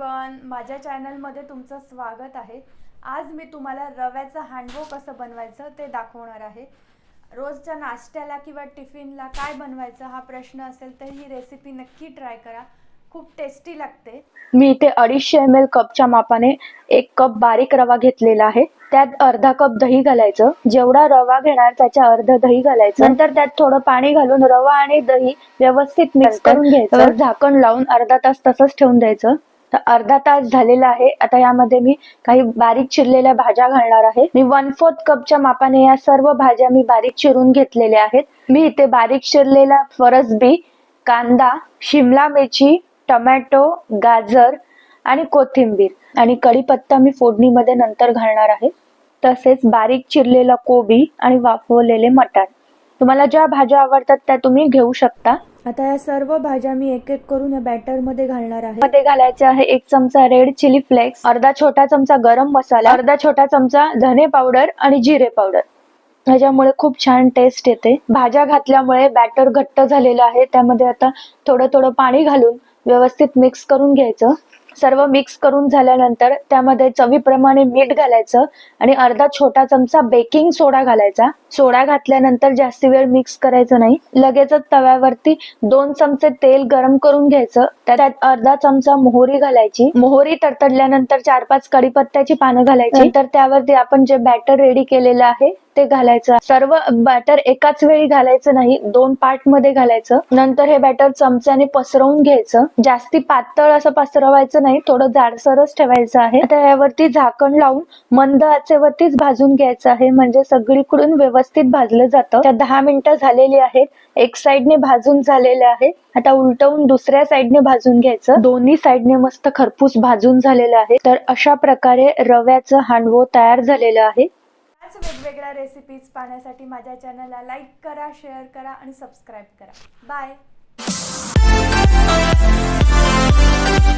Everyone माझ्या चॅनलमध्ये तुमचं स्वागत आहे. आज मी तुम्हाला रव्याचं हांडवो कसं बनवायचं ते दाखवणार आहे. रोजच्या नाश्त्याला किंवा टिफिनला काय बनवायचं हा प्रश्न असेल तर ही रेसिपी नक्की ट्राय करा. खूप टेस्टी लागते. मी इथे अडीचशे एम एल कपच्या मापाने एक कप बारीक रवा घेतलेला आहे. त्यात अर्धा कप दही घालायचं. जेवढा रवा घेणार त्याच्या अर्ध दही घालायचं. नंतर त्यात थोडं पाणी घालून रवा आणि दही व्यवस्थित मिक्स करून घ्यायचं. झाकण लावून अर्धा तास तसंच ठेवून द्यायचं. तर अर्धा तास झालेला आहे. आता यामध्ये मी काही बारीक चिरलेल्या भाज्या घालणार आहे. मी वन फोर्थ कपच्या मापाने या सर्व भाज्या मी बारीक चिरून घेतलेल्या आहेत. मी इथे बारीक चिरलेला फरसबी कांदा शिमला मिरची टमॅटो गाजर आणि कोथिंबीर आणि कढीपत्ता मी फोडणीमध्ये नंतर घालणार आहे. तसेच बारीक चिरलेला कोबी आणि वाफवलेले मटार. तुम्हाला ज्या भाज्या आवडतात त्या तुम्ही घेऊ शकता. आता या सर्व भाज्या मी एक एक करून या बॅटरमध्ये घालणार आहे. मध्ये घालायचे आहे एक चमचा रेड चिली फ्लेक्स अर्धा छोटा चमचा गरम मसाला अर्धा छोटा चमचा धने पावडर आणि जिरे पावडर ह्याच्यामुळे खूप छान टेस्ट येते. भाज्या घातल्यामुळे बॅटर घट्ट झालेलं आहे त्यामध्ये आता थोडं थोडं पाणी घालून व्यवस्थित मिक्स करून घ्यायचं. सर्व मिक्स करून झाल्यानंतर त्यामध्ये चवीप्रमाणे मीठ घालायचं आणि अर्धा छोटा चमचा बेकिंग सोडा घालायचा. सोडा घातल्यानंतर जास्ती वेळ मिक्स करायचं नाही. लगेचच तव्यावरती दोन चमचे तेल गरम करून घ्यायचं. त्यात अर्धा चमचा मोहरी घालायची. मोहरी तडतडल्यानंतर चार पाच कढीपत्त्याची पानं घालायची. नंतर त्यावरती आपण जे बॅटर रेडी केलेलं आहे ते घालायचं. सर्व बॅटर एकाच वेळी घालायचं नाही दोन पार्टमध्ये घालायचं. नंतर हे बॅटर चमच्याने पसरवून घ्यायचं. जास्ती पातळ असं पसरवायचं नाही थोडं जाडसरच ठेवायचं आहे. आता यावरती झाकण लावून मंद आचेवरतीच भाजून घ्यायचं आहे. म्हणजे सगळीकडून व्यवस्थित भाजलं जातं. त्या दहा मिनिटं झालेली आहेत. एक साइडने भाजून झालेले आहे. आता उलटवून दुसऱ्या साइडने भाजून घ्यायचं. दोन्ही साइडने मस्त खरपूस भाजून झालेलं आहे. तर अशा प्रकारे रव्याचं हांडवो तयार झालेलं आहे. अशाच वेगवेगळ्या रेसिपीज पाहण्यासाठी माझ्या चॅनलला लाईक करा शेअर करा आणि सबस्क्राईब करा. बाय